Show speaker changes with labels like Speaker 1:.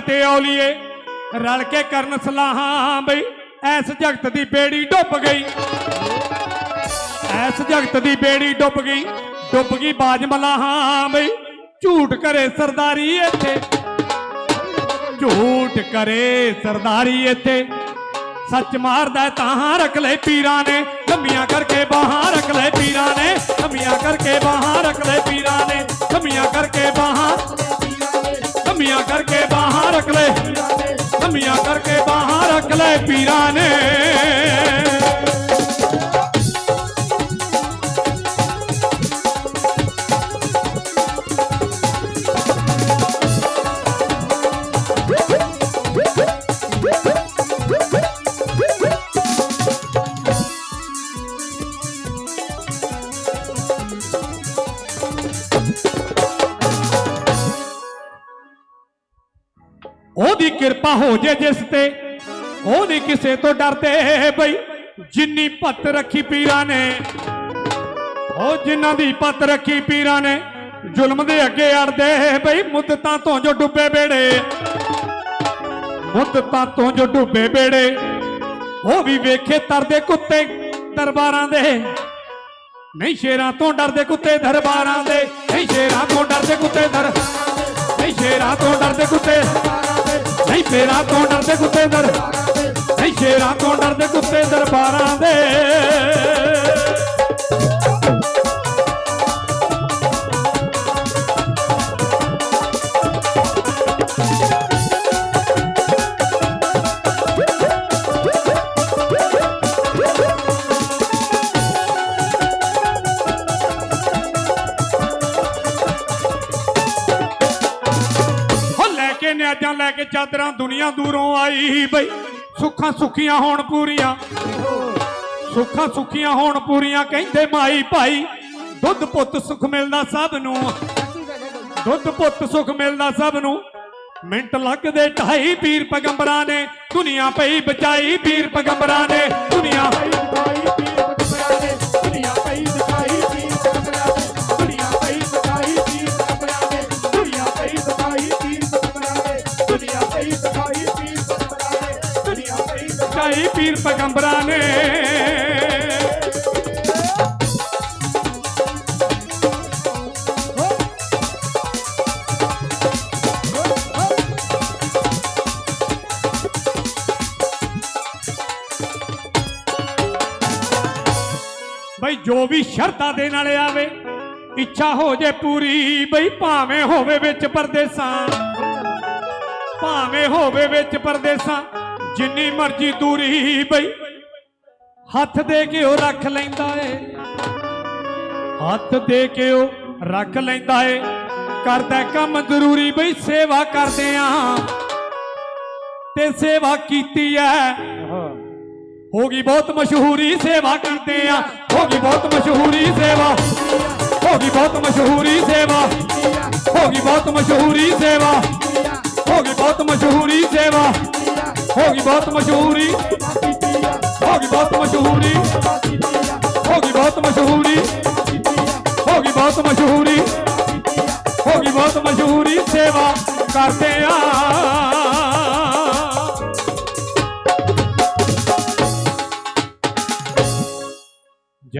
Speaker 1: ਅਤੇ ਔਲੀਏ ਰਲ ਕੇ ਕਰਨ ਸਲਾਹਾਂ, ਬਈ ਐਸ ਜਗਤ ਦੀ ਬੇੜੀ ਡੁੱਬ ਗਈ। ਐਸ ਜਗਤ ਦੀ ਬੇੜੀ ਡੁੱਬ ਗਈ ਡੁੱਬ ਗਈ ਬਾਜ ਮਲਾਹਾਂ, ਬਈ ਝੂਠ ਕਰੇ ਸਰਦਾਰੀ ਇੱਥੇ। ਝੂਠ ਕਰੇ ਸਰਦਾਰੀ ਇੱਥੇ। ਸੱਚ ਮਾਰਦਾ ਤਾਂ ਰੱਖ ਲੈ ਪੀਰਾਂ ਨੇ, ਲੰਮੀਆਂ ਕਰਕੇ ਬਾਹਾਂ ਰੱਖ ਲੈ ਪੀਰਾਂ ਨੇ, ਲੰਮੀਆਂ ਕਰਕੇ ਬਾਹਾਂ ਰੱਖ ਲੈ ਪੀਰਾਂ ਨੇ, ਲੰਮੀਆਂ ਕਰਕੇ ਬਾਹਾਂ, ਲੰਮੀਆਂ ਕਰਕੇ ਬਾਹਾਂ ਰੱਖ ਲੈ ਪੀਰਾਂ ਨੇ ਉਹਦੀ ਕਿਰਪਾ ਹੋ ਜੇ ਜਿਸ ਤੇ ਉਹ ਨਹੀਂ ਕਿਸੇ ਤੋਂ ਡਰਦੇ ਬਈ, ਜਿੰਨੀ ਪੱਤ ਰੱਖੀ ਪੀਰਾਂ ਨੇ। ਉਹ ਜਿਨ੍ਹਾਂ ਦੀ ਪੱਤ ਰੱਖੀ ਪੀਰਾਂ ਨੇ, ਜ਼ੁਲਮ ਦੇ ਅੱਗੇ ਅੜਦੇ ਬਈ, ਮੁੱਦਤਾਂ ਤੋਂ ਜੋ ਡੁੱਬੇ ਬੇੜੇ ਮੁੱਦਤਾਂ ਤੋਂ ਜੋ ਡੁੱਬੇ ਬੇੜੇ ਉਹ ਵੀ ਵੇਖੇ ਤਰਦੇ ਕੁੱਤੇ ਦਰਬਾਰਾਂ ਦੇ। ਨਹੀਂ ਸ਼ੇਰਾਂ ਤੋਂ ਡਰਦੇ ਕੁੱਤੇ ਦਰਬਾਰਾਂ ਦੇ। ਨਹੀਂ ਸ਼ੇਰਾਂ ਤੋਂ ਡਰਦੇ ਕੁੱਤੇ ਦਰ ਨਹੀਂ ਸ਼ੇਰਾਂ ਤੋਂ ਡਰਦੇ ਕੁੱਤੇ ਸ਼ੇਰਾਂ ਤੋਂ ਡਰਦੇ ਕੁੱਤੇ ਦਰ। ਨਹੀਂ ਸ਼ੇਰਾਂ ਤੋਂ ਡਰਦੇ ਕੁੱਤੇ ਦਰਬਾਰਾਂ ਦੇ। ਕੇ ਨਿਆਜਾਂ ਲੈ ਕੇ ਚਾਦਰਾਂ ਦੁਨੀਆ ਦੂਰੋਂ ਆਈ ਬਈ। ਸੁੱਖਾਂ ਸੁੱਖੀਆਂ ਹੋਣ ਪੂਰੀਆਂ। ਸੁੱਖਾਂ ਸੁੱਖੀਆਂ ਹੋਣ ਪੂਰੀਆਂ ਕਹਿੰਦੇ ਮਾਈ ਭਾਈ, ਦੁੱਧ ਪੁੱਤ ਸੁਖ ਮਿਲਦਾ ਸਭ ਨੂੰ। ਦੁੱਧ ਪੁੱਤ ਸੁਖ ਮਿਲਦਾ ਸਭ ਨੂੰ। ਮਿੰਟ ਲੱਗਦੇ ਢਾਈ ਪੀਰ ਪੈਗੰਬਰਾਂ ਨੇ, ਦੁਨੀਆ ਪਈ ਬਚਾਈ ਪੀਰ ਪੈਗੰਬਰਾਂ ਨੇ, ਦੁਨੀਆ ਪਈ ਪੀਰ ਪੈਗੰਬਰਾਂ ਨੇ। ਬਈ ਜੋ ਵੀ ਸ਼ਰਤਾਂ ਦੇ ਨਾਲ ਆਵੇ, ਇੱਛਾ ਹੋ ਜੇ ਪੂਰੀ, ਬਈ ਭਾਵੇਂ ਹੋਵੇ ਵਿੱਚ ਪਰਦੇਸਾਂ। ਭਾਵੇਂ ਹੋਵੇ ਵਿੱਚ ਪਰਦੇਸਾਂ। ਜਿੰਨੀ ਮਰਜ਼ੀ ਦੂਰੀ ਬਈ। ਹੱਥ ਦੇ ਕੇ ਉਹ ਰੱਖ ਲੈਂਦਾ ਏ। ਹੱਥ ਦੇ ਕੇ ਉਹ ਰੱਖ ਲੈਂਦਾ ਏ। ਕਰਦਾ ਕੰਮ ਜ਼ਰੂਰੀ ਬਈ, ਸੇਵਾ ਕਰਦੇ ਆ। ਤੇ ਸੇਵਾ ਕੀਤੀ ਐ। ਹੋ ਗਈ ਬਹੁਤ ਮਸ਼ਹੂਰੀ ਸੇਵਾ ਕਰਦੇ ਆ। ਹੋ ਗਈ ਬਹੁਤ ਮਸ਼ਹੂਰੀ ਸੇਵਾ। ਹੋ ਗਈ ਬਹੁਤ ਮਸ਼ਹੂਰੀ ਸੇਵਾ। ਹੋ ਗਈ ਬਹੁਤ ਮਸ਼ਹੂਰੀ ਸੇਵਾ। ਹੋ ਗਈ ਬਹੁਤ ਮਸ਼ਹੂਰੀ ਸੇਵਾ। ਹੋ ਗਈ ਬਹੁਤ ਮਸ਼ਹੂਰੀ। ਹੋ ਗਈ ਬਹੁਤ ਮਸ਼ਹੂਰੀ। ਹੋ ਗਈ ਬਹੁਤ ਮਸ਼ਹੂਰੀ। ਹੋ ਗਈ ਬਹੁਤ ਮਸ਼ਹੂਰੀ। ਹੋ ਗਈ ਬਹੁਤ ਮਸ਼ਹੂਰੀ। ਸੇਵਾ ਕਰਦੇ ਆ।